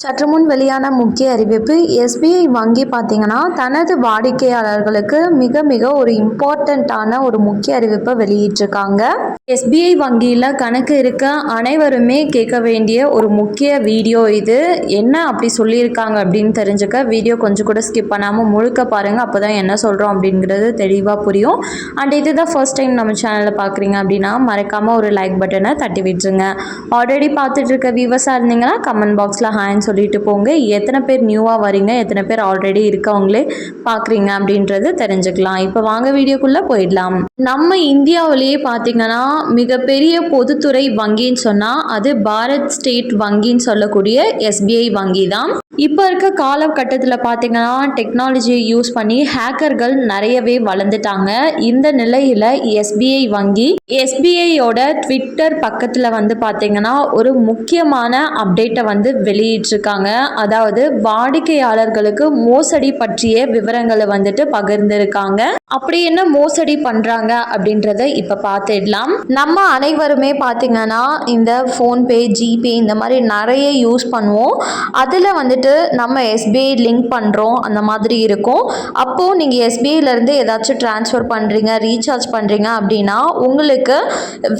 சற்று முன் வெளியான முக்கிய அறிவிப்பு எஸ்பிஐ வங்கி பார்த்தீங்கன்னா தனது வாடிக்கையாளர்களுக்கு மிக மிக ஒரு இம்பார்ட்டண்ட்டான ஒரு முக்கிய அறிவிப்பை வெளியிட்டிருக்காங்க. எஸ்பிஐ வங்கியில் கணக்கு இருக்க அனைவருமே கேட்க வேண்டிய ஒரு முக்கிய வீடியோ இது. என்ன அப்படி சொல்லியிருக்காங்க அப்படின்னு தெரிஞ்சுக்க வீடியோ கொஞ்சம் கூட ஸ்கிப் பண்ணாமல் முழுக்க பாருங்கள் அப்போ தான் என்ன சொல்கிறோம் அப்படிங்கிறது தெளிவாக புரியும். அண்ட் இதுதான் ஃபர்ஸ்ட் டைம் நம்ம சேனலில் பார்க்குறீங்க அப்படின்னா மறக்காமல் ஒரு லைக் பட்டனை தட்டி விட்டுருங்க. ஆல்ரெடி பார்த்துட்டு இருக்க வியூவர்ஸாக இருந்தீங்கன்னா கமெண்ட் பாக்ஸில் ஹாய்ன்னு சொல்லிட்டு போங்க. எத்தனை பேர் நியூவாக வரீங்க எத்தனை பேர் ஆல்ரெடி இருக்கவங்களே பார்க்குறீங்க அப்படின்றது தெரிஞ்சுக்கலாம். இப்போ வாங்க வீடியோக்குள்ளே போயிடலாம். நம்ம இந்தியாவிலேயே பார்த்தீங்கன்னா மிகப்பெரிய பொதுத்துறை வங்கின்னு சொன்னால் அது பாரத் ஸ்டேட் வங்கின்னு சொல்லக்கூடிய எஸ்பிஐ வங்கி தான். இப்போ இருக்க காலகட்டத்தில் பார்த்தீங்கன்னா டெக்னாலஜியை யூஸ் பண்ணி ஹேக்கர்கள் நிறையவே வளர்ந்துட்டாங்க. இந்த நிலையில் எஸ்பிஐ வங்கி எஸ்பிஐயோட ட்விட்டர் பக்கத்தில் வந்து பார்த்தீங்கன்னா ஒரு முக்கியமான அப்டேட்டை வந்து வெளியிட்டிருக்காங்க. அதாவது வாடிக்கையாளர்களுக்கு மோசடி பற்றிய விவரங்களை வந்துட்டு பகிர்ந்திருக்காங்க. அப்படி என்ன மோசடி பண்ணுறாங்க அப்படின்றத இப்போ பார்த்துடலாம். நம்ம அனைவருமே பார்த்திங்கன்னா இந்த ஃபோன்பே ஜிபே இந்த மாதிரி நிறைய யூஸ் பண்ணுவோம். அதில் வந்துட்டு நம்ம எஸ்பிஐ லிங்க் பண்ணுறோம் அந்த மாதிரி இருக்கும். அப்போது நீங்கள் எஸ்பிஐலேருந்து ஏதாச்சும் ட்ரான்ஸ்ஃபர் பண்ணுறீங்க ரீசார்ஜ் பண்ணுறீங்க அப்படின்னா உங்களுக்கு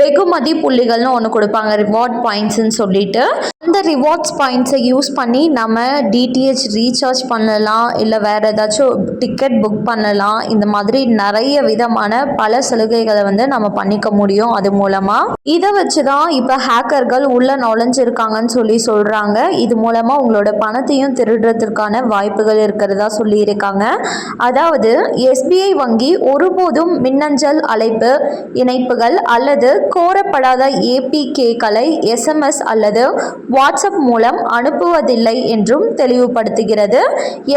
வெகுமதி புள்ளிகள்னு ஒன்று கொடுப்பாங்க ரிவார்ட் பாயிண்ட்ஸ்ன்னு சொல்லிட்டு. அந்த ரிவார்ட்ஸ் பாயிண்ட்ஸை யூஸ் பண்ணி நம்ம டிடிஹெச் ரீசார்ஜ் பண்ணலாம் இல்லை வேறு ஏதாச்சும் டிக்கெட் புக் பண்ணலாம் இந்த மாதிரி நிறைய விதமான பல சலுகைகளை வந்து நம்ம பண்ணிக்க முடியும். அது மூலமாக இதை வச்சு தான் இப்போ ஹேக்கர்கள் உள்ள நுழைஞ்சிருக்காங்கன்னு சொல்லி சொல்கிறாங்க இது மூலமாக உங்களோட பணத்தையும் திருடுறதுக்கான வாய்ப்புகள் இருக்கிறதா சொல்லியிருக்காங்க. அதாவது எஸ்பிஐ வங்கி ஒருபோதும் மின்னஞ்சல் அழைப்பு இணைப்புகள் அல்லது கோரப்படாத ஏபிகேக்களை எஸ்எம்எஸ் அல்லது வாட்ஸ்அப் மூலம் அனுப்புவதில்லை என்றும் தெளிவுபடுத்துகிறது.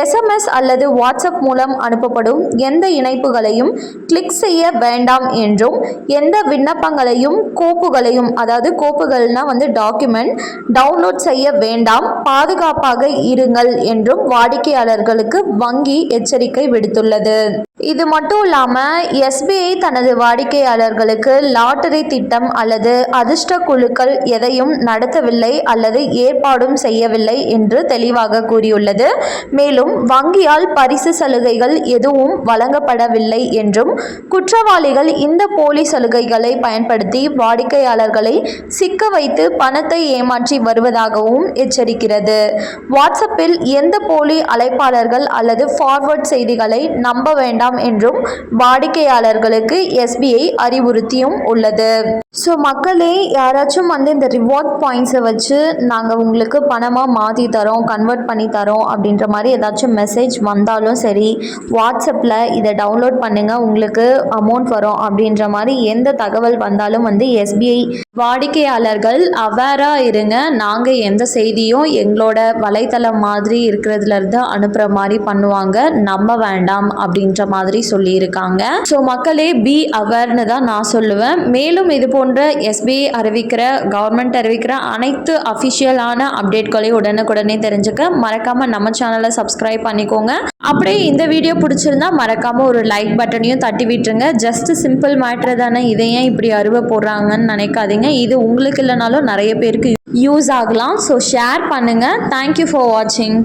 எஸ்எம்எஸ் அல்லது வாட்ஸ்அப் மூலம் அனுப்பப்படும் எந்த கோப்புகளையும் கிளிக் செய்ய வேண்டாம் என்றும் எந்த விண்ணப்பங்களையும் கோப்புகளையும் அதாவது கோப்புகள்னா வந்து டாக்குமெண்ட் டவுன்லோட் செய்ய வேண்டாம் பாதுகாப்பாக இருங்கள் என்றும் வாடிக்கையாளர்களுக்கு வங்கி எச்சரிக்கை விடுத்துள்ளது. இது மட்டும் இல்லாமல் எஸ்பிஐ தனது வாடிக்கையாளர்களுக்கு லாட்டரி திட்டம் அல்லது அதிர்ஷ்ட குழுக்கள் எதையும் நடத்தவில்லை அல்லது ஏற்பாடும் செய்யவில்லை என்று தெளிவாக கூறியுள்ளது. மேலும் வங்கியால் பரிசு சலுகைகள் எதுவும் வழங்கப்படவில்லை என்றும் குற்றவாளிகள் இந்த போலி சலுகைகளை பயன்படுத்தி வாடிக்கையாளர்களை சிக்க வைத்து பணத்தை ஏமாற்றி வருவதாகவும் எச்சரிக்கிறது. வாட்ஸ்அப்பில் எந்த போலி அழைப்பாளர்கள் அல்லது ஃபார்வர்ட் செய்திகளை நம்ப வேண்டாம் என்றும் வாடிக்கையாளர்களுக்கு எஸ்பிஐ அறிவுறுத்தியும் உள்ளது. ஸோ மக்களே யாராச்சும் வந்து இந்த ரிவார்ட் பாயிண்ட்ஸை வச்சு நாங்கள் உங்களுக்கு பணமாக மாற்றி தரோம் கன்வெர்ட் பண்ணி தரோம் அப்படின்ற மாதிரி ஏதாச்சும் மெசேஜ் வந்தாலும் சரி வாட்ஸ்அப்பில் இதை டவுன்லோட் பண்ணுங்கள் உங்களுக்கு அமௌண்ட் வரும் அப்படின்ற மாதிரி எந்த தகவல் வந்தாலும் வந்து எஸ்பிஐ வாடிக்கையாளர்கள் அவேராக இருங்க. நாங்கள் எந்த செய்தியும் எங்களோட வலைத்தளம் மாதிரி இருக்கிறதுலேருந்து அனுப்புகிற மாதிரி பண்ணுவாங்க. நம்ப வேண்டாம் அப்படின்ற மாதிரி சொல்லியிருக்காங்க. ஸோ மக்களே பி அவேர்னு தான் நான் சொல்லுவேன். மேலும் இது போன்ற எஸ்பிஐ அறிவிக்கிற கவர்மெண்ட் அறிவிக்கிற அனைத்து அஃபிஷியலான அப்டேட்களையும் உடனுக்குடனே தெரிஞ்சுக்க மறக்காமல் நம்ம சேனலை சப்ஸ்கிரைப் பண்ணிக்கோங்க. அப்படியே இந்த வீடியோ பிடிச்சிருந்தா மறக்காமல் ஒரு லைக் பட்டனையும் தட்டி விட்டுருங்க. ஜஸ்ட் சிம்பிள் மேட்ரு தானே இதை ஏன் இப்படி அருவை போடுறாங்கன்னு நினைக்காதீங்க. இது உங்களுக்கு இல்லைனாலும் நிறைய பேருக்கு யூஸ் ஆகலாம். ஸோ ஷேர் பண்ணுங்கள் தேங்க்யூ ஃபார் வாட்சிங்